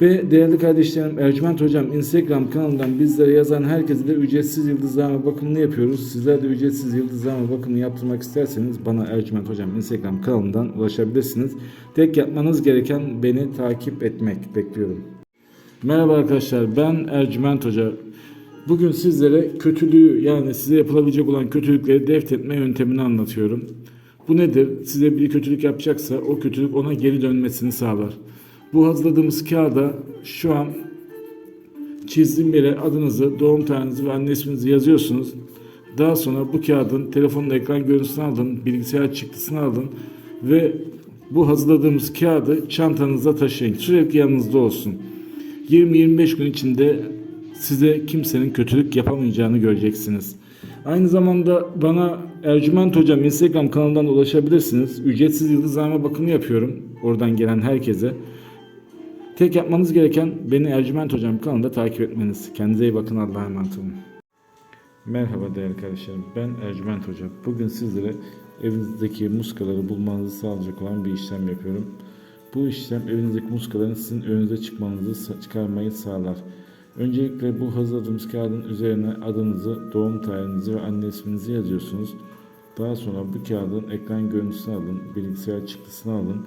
Ve değerli kardeşlerim Ercüment Hocam Instagram kanalından bizlere yazan herkese de ücretsiz yıldızlama bakımını yapıyoruz. Sizler de ücretsiz yıldızlama bakımını yaptırmak isterseniz bana Ercüment Hocam Instagram kanalından ulaşabilirsiniz. Tek yapmanız gereken beni takip etmek bekliyorum. Merhaba arkadaşlar ben Ercüment Hoca. Bugün sizlere kötülüğü yani size yapılabilecek olan kötülükleri deft etme yöntemini anlatıyorum. Bu nedir? Size bir kötülük yapacaksa o kötülük ona geri dönmesini sağlar. Bu hazırladığımız kağıda şu an çizdiğim yere adınızı, doğum tarihinizi ve anne isminizi yazıyorsunuz. Daha sonra bu kağıdın telefonun ekran görüntüsünü alın, bilgisayar çıktısını alın ve bu hazırladığımız kağıdı çantanıza taşıyın. Sürekli yanınızda olsun. 20-25 gün içinde size kimsenin kötülük yapamayacağını göreceksiniz. Aynı zamanda bana Ercüment Hocam Instagram kanalından ulaşabilirsiniz. Ücretsiz yıldızlama bakımı yapıyorum. Oradan gelen herkese. Tek yapmanız gereken beni Ercüment Hocam kanalında takip etmeniz. Kendinize iyi bakın. Allah'a emanet olun. Merhaba değerli kardeşlerim. Ben Ercüment Hoca. Bugün sizlere evinizdeki muskaları bulmanızı sağlayacak olan bir işlem yapıyorum. Bu işlem evinizdeki muskaların sizin önünüze çıkmanızı çıkarmayı sağlar. Öncelikle bu hazırladığımız kağıdın üzerine adınızı, doğum tarihinizi ve anne isminizi yazıyorsunuz. Daha sonra bu kağıdın ekran görüntüsünü alın, bilgisayar çıktısını alın